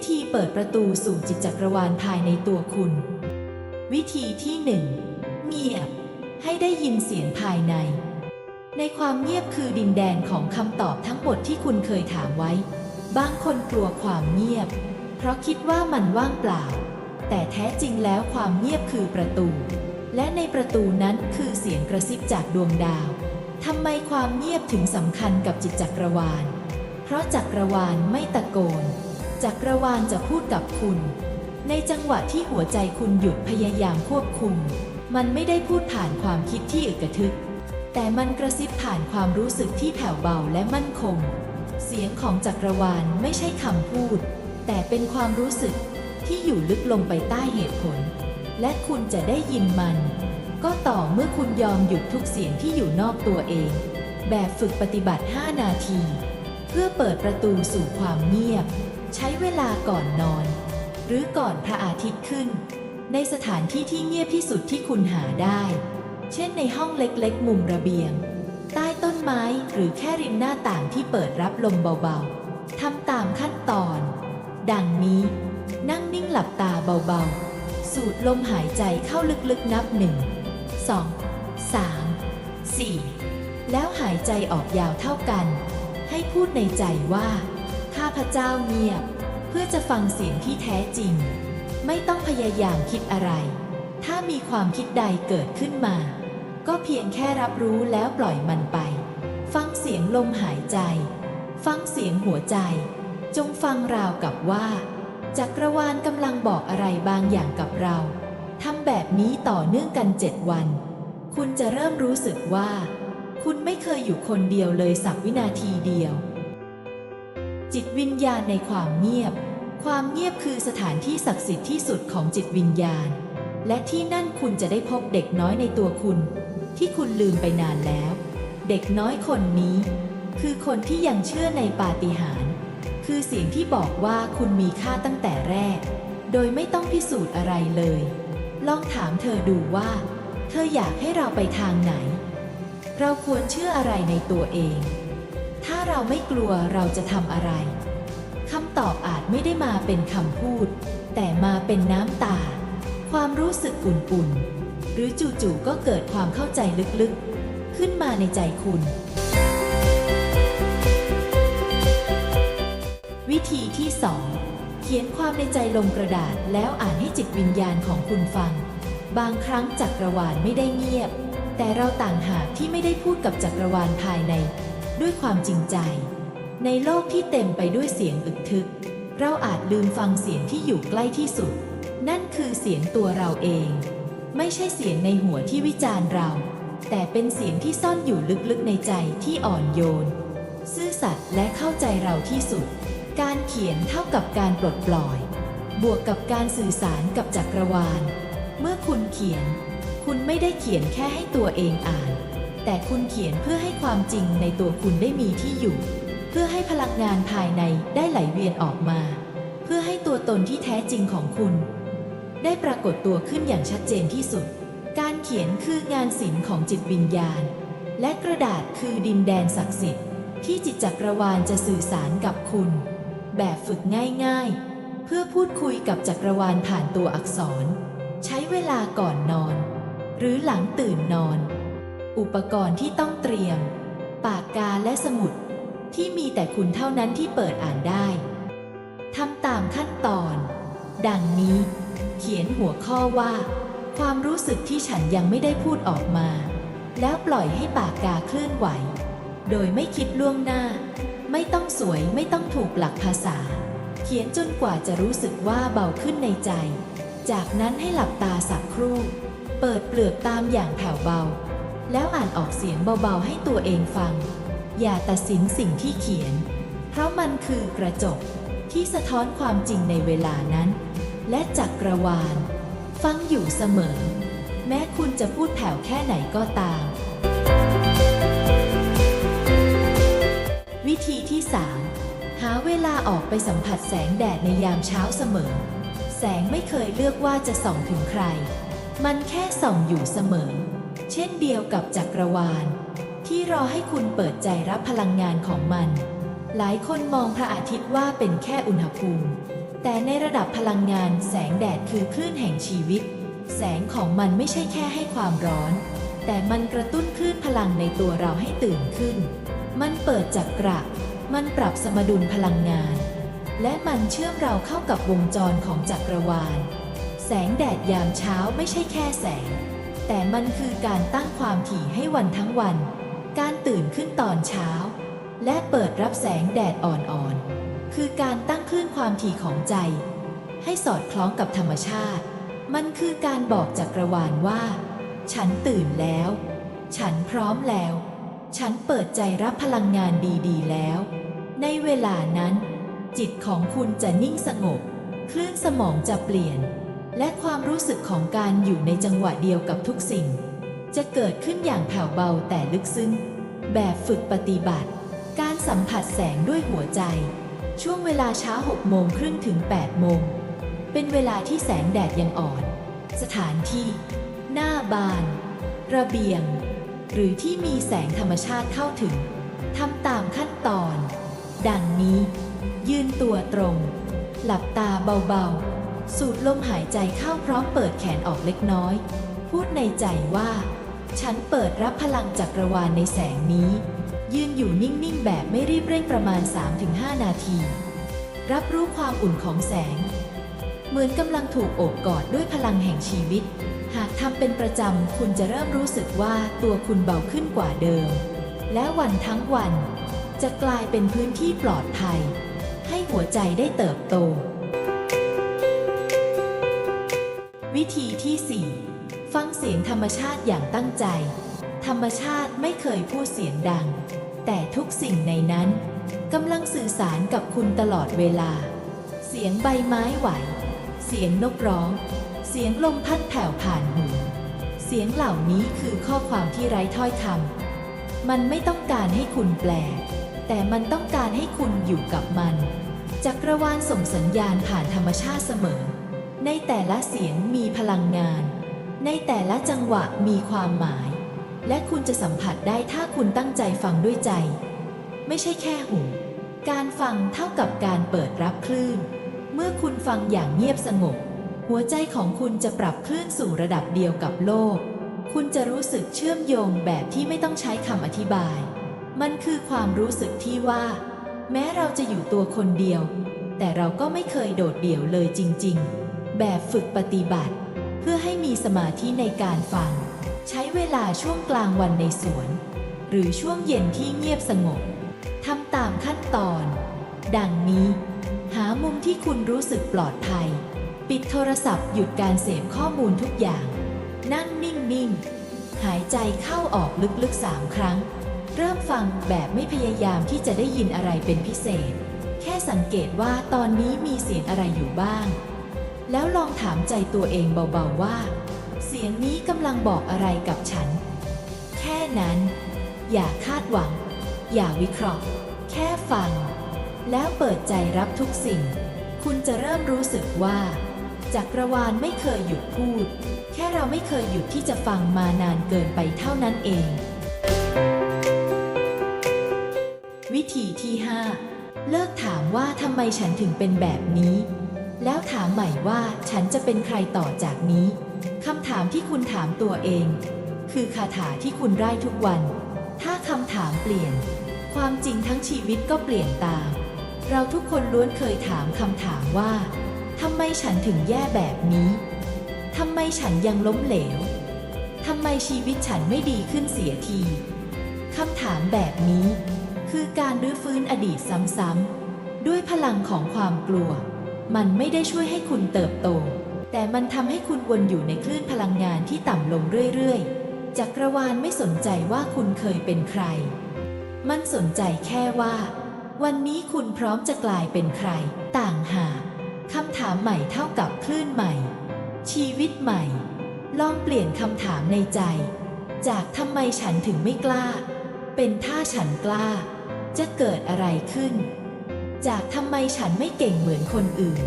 วิธีเปิดประตูสู่จิตจักรวาลภายในตัวคุณ วิธีที่หนึ่งเงียบ ให้ได้ยินเสียงภายใน ในความเงียบคือดินแดนของคำตอบทั้งหมดที่คุณเคยถามไว้ บางคนกลัวความเงียบ เพราะคิดว่ามันว่างเปล่า แต่แท้จริงแล้วความเงียบคือประตู และในประตูนั้นคือเสียงกระซิบจากดวงดาวทำไมความเงียบถึงสำคัญกับจิตจักรวาล เพราะจักรวาลไม่ตะโกน จักรวาลจะพูดกับคุณ ในจังหวะที่หัวใจคุณหยุดพยายามควบคุม มันไม่ได้พูดผ่านความคิดที่อึกทึก แต่มันกระซิบผ่านความรู้สึกที่แผ่วเบาและมั่นคง เสียงของจักรวาลไม่ใช่คำพูด แต่เป็นความรู้สึกที่อยู่ลึกลงไปใต้เหตุผล และคุณจะได้ยินมัน ก็ต่อเมื่อคุณยอมหยุดทุกเสียงที่อยู่นอกตัวเอง แบบฝึกปฏิบัติ 5 นาที เพื่อเปิดประตูสู่ความเงียบ ใช้เวลาก่อนนอน หรือก่อนพระอาทิตย์ขึ้น ในสถานที่ที่เงียบที่สุดที่คุณหาได้ เช่นในห้องเล็กๆ มุมระเบียง ใต้ต้นไม้หรือแค่ริมหน้าต่างที่เปิดรับลมเบาๆทำตามขั้นตอน ดังนี้ นั่งนิ่งหลับตาเบาๆ สูดลมหายใจเข้าลึกๆนับหนึ่งสองสามสี่แล้วหายใจออกยาวเท่ากัน ให้พูดในใจว่า ข้าพเจ้าเงียบ เพื่อจะฟังเสียงที่แท้จริง ไม่ต้องพยายามคิดอะไร ถ้ามีความคิดใดเกิดขึ้นมา ก็เพียงแค่รับรู้แล้วปล่อยมันไป ฟังเสียงลมหายใจ ฟังเสียงหัวใจ จงฟังราวกับว่า จักรวาลกำลังบอกอะไรบางอย่างกับเราทำแบบนี้ต่อเนื่องกันเจ็ดวัน คุณจะเริ่มรู้สึกว่า คุณไม่เคยอยู่คนเดียวเลยสักวินาทีเดียว จิตวิญญาณในความเงียบ ความเงียบคือสถานที่ศักดิ์สิทธิ์ที่สุดของจิตวิญญาณ และที่นั่นคุณจะได้พบเด็กน้อยในตัวคุณ ที่คุณลืมไปนานแล้ว เด็กน้อยคนนี้ คือคนที่ยังเชื่อในปาฏิหาริย์คือเสียงที่บอกว่าคุณมีค่าตั้งแต่แรก โดยไม่ต้องพิสูจน์อะไรเลย ลองถามเธอดูว่า เธออยากให้เราไปทางไหน เราควรเชื่ออะไรในตัวเอง ถ้าเราไม่กลัวเราจะทำอะไรคำตอบอาจไม่ได้มาเป็นคำพูด แต่มาเป็นน้ำตา ความรู้สึกอุ่นๆ หรือจู่ๆก็เกิดความเข้าใจลึกๆ ขึ้นมาในใจคุณ วิธีที่สองเขียนความในใจลงกระดาษแล้วอ่านให้จิตวิญญาณของคุณฟัง บางครั้งจักรวาลไม่ได้เงียบ แต่เราต่างหากที่ไม่ได้พูดกับจักรวาลภายใน ด้วยความจริงใจ ในโลกที่เต็มไปด้วยเสียงอึกทึก เราอาจลืมฟังเสียงที่อยู่ใกล้ที่สุด นั่นคือเสียงตัวเราเอง ไม่ใช่เสียงในหัวที่วิจารณ์เรา แต่เป็นเสียงที่ซ่อนอยู่ลึกๆในใจที่อ่อนโยน ซื่อสัตย์และเข้าใจเราที่สุด การเขียนเท่ากับการปลดปล่อย บวกกับการสื่อสารกับจักรวาล เมื่อคุณเขียน คุณไม่ได้เขียนแค่ให้ตัวเองอ่าน แต่คุณเขียนเพื่อให้ความจริงในตัวคุณได้มีที่อยู่ เพื่อให้พลังงานภายในได้ไหลเวียนออกมา เพื่อให้ตัวตนที่แท้จริงของคุณ ได้ปรากฏตัวขึ้นอย่างชัดเจนที่สุด การเขียนคืองานศิลป์ของจิตวิญญาณ และกระดาษคือดินแดนศักดิ์สิทธิ์ ที่จิตจักรวาลจะสื่อสารกับคุณ แบบฝึกง่ายๆ เพื่อพูดคุยกับจักรวาลผ่านตัวอักษร ใช้เวลาก่อนนอน หรือหลังตื่นนอน อุปกรณ์ที่ต้องเตรียม ปากกาและสมุด ที่มีแต่คุณเท่านั้นที่เปิดอ่านได้ทำตามขั้นตอน ดังนี้ เขียนหัวข้อว่า ความรู้สึกที่ฉันยังไม่ได้พูดออกมา แล้วปล่อยให้ปากกาเคลื่อนไหว โดยไม่คิดล่วงหน้า ไม่ต้องสวยไม่ต้องถูกหลักภาษา เขียนจนกว่าจะรู้สึกว่าเบาขึ้นในใจ จากนั้นให้หลับตาสักครู่ เปิดเปลือกตามอย่างแผ่วเบา แล้วอ่านออกเสียงเบาๆให้ตัวเองฟัง อย่าตัดสินสิ่งที่เขียน เพราะมันคือกระจกที่สะท้อนความจริงในเวลานั้น และจักรวาล ฟังอยู่เสมอ แม้คุณจะพูดแผ่วแค่ไหนก็ตาม วิธีที่ 3 หาเวลาออกไปสัมผัสแสงแดดในยามเช้าเสมอ แสงไม่เคยเลือกว่าจะส่องถึงใคร มันแค่ส่องอยู่เสมอ เช่นเดียวกับจักรวาล ที่รอให้คุณเปิดใจรับพลังงานของมัน หลายคนมองพระอาทิตย์ว่าเป็นแค่อุณหภูมิ แต่ในระดับพลังงานแสงแดดคือคลื่นแห่งชีวิต แสงของมันไม่ใช่แค่ให้ความร้อน แต่มันกระตุ้นคลื่นพลังในตัวเราให้ตื่นขึ้น มันเปิดจักระมันปรับสมดุลพลังงาน และมันเชื่อมเราเข้ากับวงจรของจักรวาล แสงแดดยามเช้าไม่ใช่แค่แสง แต่มันคือการตั้งความถี่ให้วันทั้งวัน การตื่นขึ้นตอนเช้า และเปิดรับแสงแดดอ่อนๆ คือการตั้งคลื่นความถี่ของใจ ให้สอดคล้องกับธรรมชาติ มันคือการบอกจักรวาลว่า ฉันตื่นแล้ว ฉันพร้อมแล้ว ฉันเปิดใจรับพลังงานดีๆ แล้ว ในเวลานั้น จิตของคุณจะนิ่งสงบ คลื่นสมองจะเปลี่ยน และความรู้สึกของการอยู่ในจังหวะเดียวกับทุกสิ่ง จะเกิดขึ้นอย่างแผ่วเบาแต่ลึกซึ้ง แบบฝึกปฏิบัติ การสัมผัสแสงด้วยหัวใจ ช่วงเวลาเช้า6โมงครึ่งถึง8โมง เป็นเวลาที่แสงแดดยังอ่อน สถานที่ หน้าบาน ระเบียง หรือที่มีแสงธรรมชาติเข้าถึงทำตามขั้นตอน ดังนี้ ยืนตัวตรง หลับตาเบาๆ สูดลมหายใจเข้าพร้อมเปิดแขนออกเล็กน้อย พูดในใจว่า ฉันเปิดรับพลังจักรวาลในแสงนี้ ยืนอยู่นิ่ง ๆ แบบไม่รีบเร่งประมาณ 3-5 นาที รับรู้ความอุ่นของแสง เหมือนกำลังถูกโอบกอดด้วยพลังแห่งชีวิต หากทำเป็นประจำคุณจะเริ่มรู้สึกว่าตัวคุณเบาขึ้นกว่าเดิม และวันทั้งวัน จะกลายเป็นพื้นที่ปลอดภัย ให้หัวใจได้เติบโต วิธีที่ 4 ฟังเสียงธรรมชาติอย่างตั้งใจ ธรรมชาติไม่เคยพูดเสียงดัง แต่ทุกสิ่งในนั้นกำลังสื่อสารกับคุณตลอดเวลา เสียงใบไม้ไหว เสียงนกร้อง เสียงลมพัดแผ่วผ่านหู เสียงเหล่านี้คือข้อความที่ไร้ถ้อยคำมันไม่ต้องการให้คุณแปล แต่มันต้องการให้คุณอยู่กับมัน จักรวาลส่งสัญญาณผ่านธรรมชาติเสมอ ในแต่ละเสียงมีพลังงาน ในแต่ละจังหวะมีความหมาย และคุณจะสัมผัสได้ถ้าคุณตั้งใจฟังด้วยใจ ไม่ใช่แค่หู การฟังเท่ากับการเปิดรับคลื่น เมื่อคุณฟังอย่างเงียบสงบ หัวใจของคุณจะปรับคลื่นสู่ระดับเดียวกับโลก คุณจะรู้สึกเชื่อมโยงแบบที่ไม่ต้องใช้คำอธิบาย มันคือความรู้สึกที่ว่า แม้เราจะอยู่ตัวคนเดียว แต่เราก็ไม่เคยโดดเดี่ยวเลยจริง ๆ แบบฝึกปฏิบัติ เพื่อให้มีสมาธิในการฟัง ใช้เวลาช่วงกลางวันในสวน หรือช่วงเย็นที่เงียบสงบทำตามขั้นตอน ดังนี้ หามุมที่คุณรู้สึกปลอดภัย ปิดโทรศัพท์หยุดการเสพข้อมูลทุกอย่าง นั่งนิ่ง ๆ หายใจเข้าออกลึก ๆ สามครั้ง เริ่มฟังแบบไม่พยายามที่จะได้ยินอะไรเป็นพิเศษ แค่สังเกตว่าตอนนี้มีเสียงอะไรอยู่บ้าง แล้วลองถามใจตัวเองเบาๆว่า เสียงนี้กำลังบอกอะไรกับฉัน แค่นั้น อย่าคาดหวัง อย่าวิเคราะห์ แค่ฟัง แล้วเปิดใจรับทุกสิ่ง คุณจะเริ่มรู้สึกว่าจักรวาลไม่เคยหยุดพูด แค่เราไม่เคยหยุดที่จะฟังมานานเกินไปเท่านั้นเอง วิธีที่ 5 เลิกถามว่าทำไมฉันถึงเป็นแบบนี้ แล้วถามใหม่ว่าฉันจะเป็นใครต่อจากนี้คำถามที่คุณถามตัวเอง คือคาถาที่คุณไร้ทุกวัน ถ้าคำถามเปลี่ยน ความจริงทั้งชีวิตก็เปลี่ยนตาม เราทุกคนล้วนเคยถามคำถามว่าทำไมฉันถึงแย่แบบนี้ทำไมฉันยังล้มเหลวทำไมชีวิตฉันไม่ดีขึ้นเสียทีคำถามแบบนี้ คือการรื้อฟื้นอดีตซ้ำๆด้วยพลังของความกลัว มันไม่ได้ช่วยให้คุณเติบโต แต่มันทำให้คุณวนอยู่ในคลื่นพลังงานที่ต่ำลงเรื่อยๆ จักรวาลไม่สนใจว่าคุณเคยเป็นใคร มันสนใจแค่ว่า วันนี้คุณพร้อมจะกลายเป็นใคร ต่างหากคำถามใหม่เท่ากับคลื่นใหม่ ชีวิตใหม่ ลองเปลี่ยนคำถามในใจ จากทำไมฉันถึงไม่กล้า เป็นถ้าฉันกล้า จะเกิดอะไรขึ้น จากทำไมฉันไม่เก่งเหมือนคนอื่น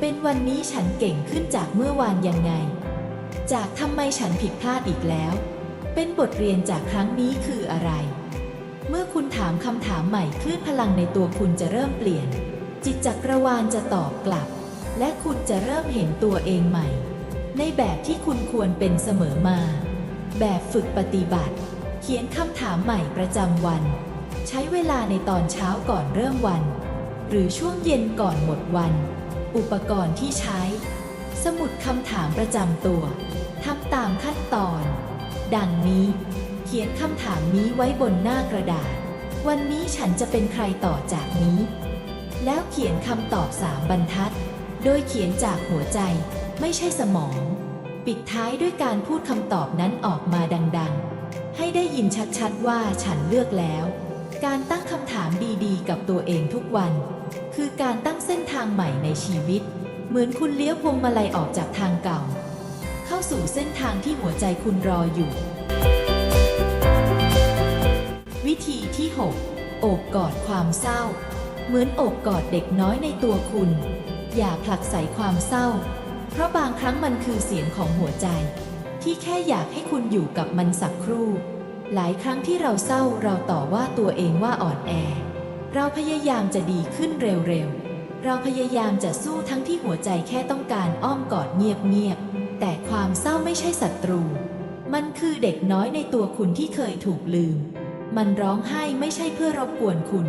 เป็นวันนี้ฉันเก่งขึ้นจากเมื่อวานยังไง จากทำไมฉันผิดพลาดอีกแล้ว เป็นบทเรียนจากครั้งนี้คืออะไร เมื่อคุณถามคำถามใหม่คลื่นพลังในตัวคุณจะเริ่มเปลี่ยน จิตจักรวาลจะตอบกลับ และคุณจะเริ่มเห็นตัวเองใหม่ ในแบบที่คุณควรเป็นเสมอมา แบบฝึกปฏิบัติ เขียนคำถามใหม่ประจำวัน ใช้เวลาในตอนเช้าก่อนเริ่มวัน หรือช่วงเย็นก่อนหมดวัน อุปกรณ์ที่ใช้ สมุดคำถามประจำตัวทำตามขั้นตอน ดังนี้ เขียนคำถามนี้ไว้บนหน้ากระดาษ วันนี้ฉันจะเป็นใครต่อจากนี้ แล้วเขียนคำตอบสามบรรทัด โดยเขียนจากหัวใจไม่ใช่สมอง ปิดท้ายด้วยการพูดคำตอบนั้นออกมาดัง ๆ ให้ได้ยินชัดๆว่าฉันเลือกแล้ว การตั้งคำถามดีๆ กับตัวเองทุกวัน คือการตั้งเส้นทางใหม่ในชีวิต เหมือนคุณเลี้ยวพวงมาลัยออกจากทางเก่า เข้าสู่เส้นทางที่หัวใจคุณรออยู่ วิธีที่ 6 โอบกอดความเศร้า เหมือนโอบกอดเด็กน้อยในตัวคุณ อย่าผลักใส่ความเศร้า เพราะบางครั้งมันคือเสียงของหัวใจ ที่แค่อยากให้คุณอยู่กับมันสักครู่ หลายครั้งที่เราเศร้าเราต่อว่าตัวเองว่าอ่อนแอ เราพยายามจะดีขึ้นเร็วๆ เราพยายามจะสู้ทั้งที่หัวใจแค่ต้องการอ้อมกอดเงียบๆ แต่ความเศร้าไม่ใช่ศัตรู มันคือเด็กน้อยในตัวคุณที่เคยถูกลืม มันร้องไห้ไม่ใช่เพื่อรบกวนคุณ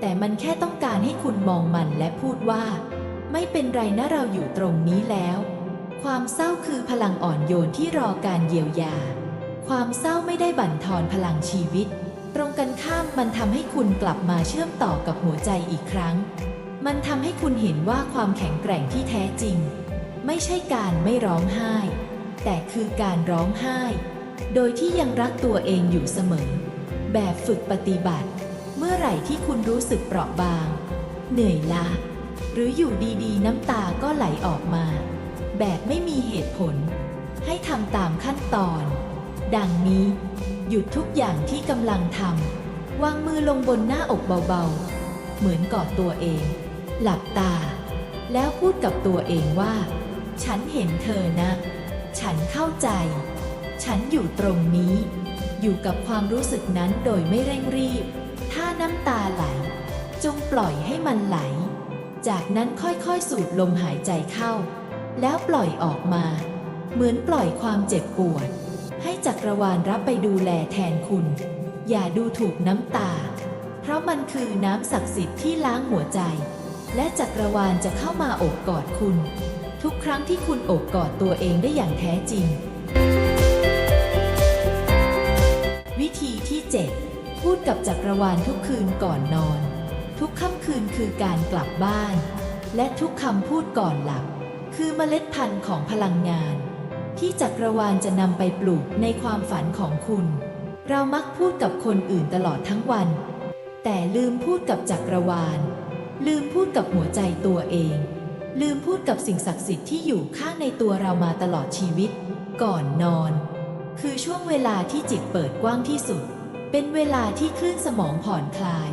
แต่มันแค่ต้องการให้คุณมองมันและพูดว่า ไม่เป็นไรนะเราอยู่ตรงนี้แล้ว ความเศร้าคือพลังอ่อนโยนที่รอการเยียวยา ความเศร้าไม่ได้บั่นทอนพลังชีวิต ตรงกันข้ามมันทำให้คุณกลับมาเชื่อมต่อกับหัวใจอีกครั้ง มันทำให้คุณเห็นว่าความแข็งแกร่งที่แท้จริง ไม่ใช่การไม่ร้องไห้ แต่คือการร้องไห้ โดยที่ยังรักตัวเองอยู่เสมอ แบบฝึกปฏิบัติ เมื่อไหร่ที่คุณรู้สึกเปราะบาง เหนื่อยล้าหรืออยู่ดีๆ น้ำตาก็ไหลออกมา แบบไม่มีเหตุผล ให้ทำตามขั้นตอน ดังนี้ หยุดทุกอย่างที่กำลังทำวางมือลงบนหน้าอกเบาๆ เหมือนกอดตัวเอง หลับตา แล้วพูดกับตัวเองว่า ฉันเห็นเธอนะ ฉันเข้าใจ ฉันอยู่ตรงนี้ อยู่กับความรู้สึกนั้นโดยไม่เร่งรีบ ถ้าน้ำตาไหล จงปล่อยให้มันไหล จากนั้นค่อยๆสูดลมหายใจเข้า แล้วปล่อยออกมา เหมือนปล่อยความเจ็บปวด ให้จักรวาลรับไปดูแลแทนคุณ อย่าดูถูกน้ำตา เพราะมันคือน้ำศักดิ์สิทธิ์ที่ล้างหัวใจ และจักรวาลจะเข้ามาโอบกอดคุณ ทุกครั้งที่คุณโอบกอดตัวเองได้อย่างแท้จริง วิธีที่ 7 พูดกับจักรวาลทุกคืนก่อนนอน ทุกค่ำคืนคือการกลับบ้าน และทุกคำพูดก่อนหลับ คือเมล็ดพันธุ์ของพลังงาน ที่จักรวาลจะนำไปปลูกในความฝันของคุณ เรามักพูดกับคนอื่นตลอดทั้งวัน แต่ลืมพูดกับจักรวาล ลืมพูดกับหัวใจตัวเอง ลืมพูดกับสิ่งศักดิ์สิทธิ์ที่อยู่ข้างในตัวเรามาตลอดชีวิต ก่อนนอน คือช่วงเวลาที่จิตเปิดกว้างที่สุด เป็นเวลาที่คลื่นสมองผ่อนคลาย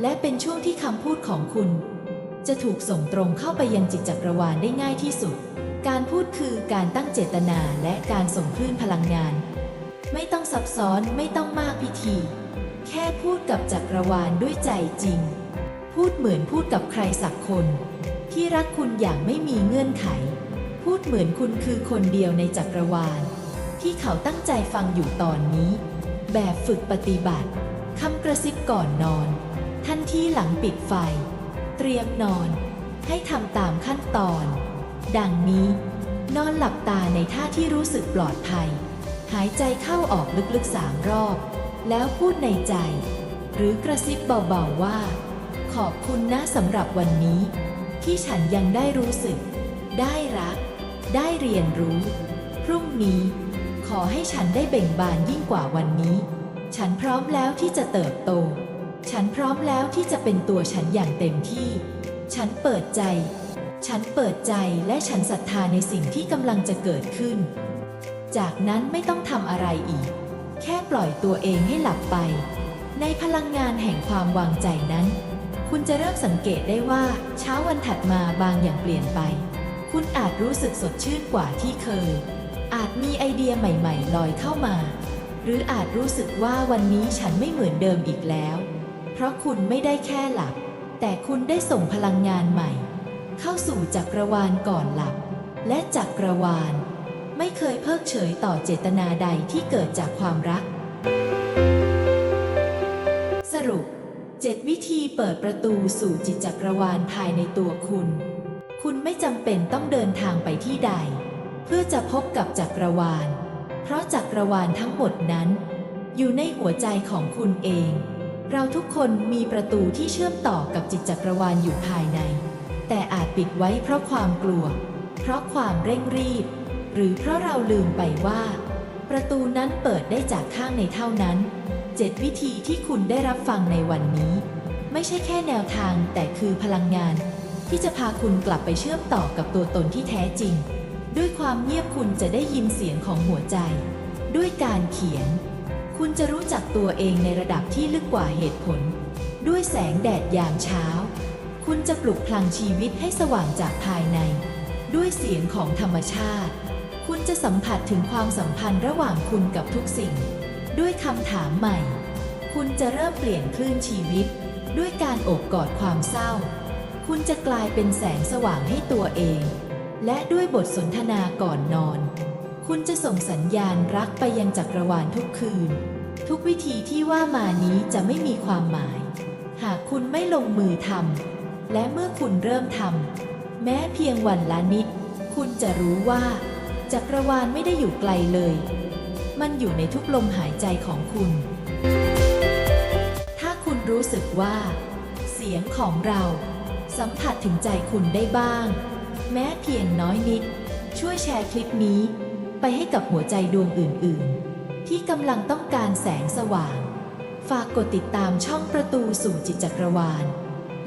และเป็นช่วงที่คำพูดของคุณ จะถูกส่งตรงเข้าไปยังจิตจักรวาลได้ง่ายที่สุด การพูดคือการตั้งเจตนาและการส่งคลื่นพลังงาน ไม่ต้องซับซ้อนไม่ต้องมากพิธี แค่พูดกับจักรวาลด้วยใจจริง พูดเหมือนพูดกับใครสักคน ที่รักคุณอย่างไม่มีเงื่อนไข พูดเหมือนคุณคือคนเดียวในจักรวาล ที่เขาตั้งใจฟังอยู่ตอนนี้ แบบฝึกปฏิบัติคำกระซิบก่อนนอน ทันทีหลังปิดไฟ ตรียมนอน ให้ทำตามขั้นตอน ดังนี้ นอนหลับตาในท่าที่รู้สึกปลอดภัย หายใจเข้าออกลึกๆสามรอบ แล้วพูดในใจ หรือกระซิบเบาๆว่า ขอบคุณนะสำหรับวันนี้ ที่ฉันยังได้รู้สึก ได้รัก ได้เรียนรู้ พรุ่งนี้ ขอให้ฉันได้เบ่งบานยิ่งกว่าวันนี้ ฉันพร้อมแล้วที่จะเติบโต ฉันพร้อมแล้วที่จะเป็นตัวฉันอย่างเต็มที่ ฉันเปิดใจ ฉันเปิดใจและฉันศรัทธาในสิ่งที่กำลังจะเกิดขึ้น จากนั้นไม่ต้องทำอะไรอีก แค่ปล่อยตัวเองให้หลับไป ในพลังงานแห่งความวางใจนั้น คุณจะเริ่มสังเกตได้ว่าเช้าวันถัดมาบางอย่างเปลี่ยนไป คุณอาจรู้สึกสดชื่นกว่าที่เคย อาจมีไอเดียใหม่ ๆ ลอยเข้ามา หรืออาจรู้สึกว่าวันนี้ฉันไม่เหมือนเดิมอีกแล้ว เพราะคุณไม่ได้แค่หลับ แต่คุณได้ส่งพลังงานใหม่ เข้าสู่จักรวาลก่อนหลับ และจักรวาล ไม่เคยเพิกเฉยต่อเจตนาใดที่เกิดจากความรัก สรุป 7 วิธีเปิดประตูสู่จิตจักรวาลภายในตัวคุณ คุณไม่จำเป็นต้องเดินทางไปที่ใด เพื่อจะพบกับจักรวาล เพราะจักรวาลทั้งหมดนั้น อยู่ในหัวใจของคุณเอง เราทุกคนมีประตูที่เชื่อมต่อกับจิตจักรวาลอยู่ภายใน แต่อาจปิดไว้เพราะความกลัว เพราะความเร่งรีบ หรือเพราะเราลืมไปว่า ประตูนั้นเปิดได้จากข้างในเท่านั้นเจ็ดวิธีที่คุณได้รับฟังในวันนี้ ไม่ใช่แค่แนวทางแต่คือพลังงาน ที่จะพาคุณกลับไปเชื่อมต่อกับตัวตนที่แท้จริง ด้วยความเงียบคุณจะได้ยินเสียงของหัวใจ ด้วยการเขียน คุณจะรู้จักตัวเองในระดับที่ลึกกว่าเหตุผล ด้วยแสงแดดยามเช้า คุณจะปลุกพลังชีวิตให้สว่างจากภายใน ด้วยเสียงของธรรมชาติ คุณจะสัมผัสถึงความสัมพันธ์ระหว่างคุณกับทุกสิ่ง ด้วยคำถามใหม่ คุณจะเริ่มเปลี่ยนคลื่นชีวิต ด้วยการโอบกอดความเศร้า คุณจะกลายเป็นแสงสว่างให้ตัวเอง และด้วยบทสนทนาก่อนนอน คุณจะส่งสัญญาณรักไปยังจักรวาลทุกคืน ทุกวิธีที่ว่ามานี้จะไม่มีความหมาย หากคุณไม่ลงมือทำและเมื่อคุณเริ่มทำแม้เพียงวันละนิด คุณจะรู้ว่า จักรวาลไม่ได้อยู่ไกลเลย มันอยู่ในทุกลมหายใจของคุณ ถ้าคุณรู้สึกว่า เสียงของเราสัมผัสถึงใจคุณได้บ้าง แม้เพียงน้อยนิด ช่วยแชร์คลิปนี้ ไปให้กับหัวใจดวงอื่น ๆ ที่กำลังต้องการแสงสว่าง ฝากกดติดตามช่องประตูสู่จิตจักรวาล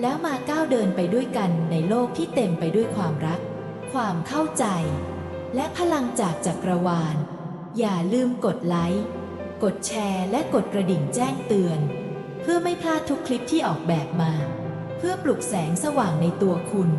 แล้วมาก้าวเดินไปด้วยกันในโลกที่เต็มไปด้วยความรัก ความเข้าใจ และพลังจากจักรวาล อย่าลืมกดไลค์ กดแชร์และกดกระดิ่งแจ้งเตือน เพื่อไม่พลาดทุกคลิปที่ออกแบบมา เพื่อปลุกแสงสว่างในตัวคุณ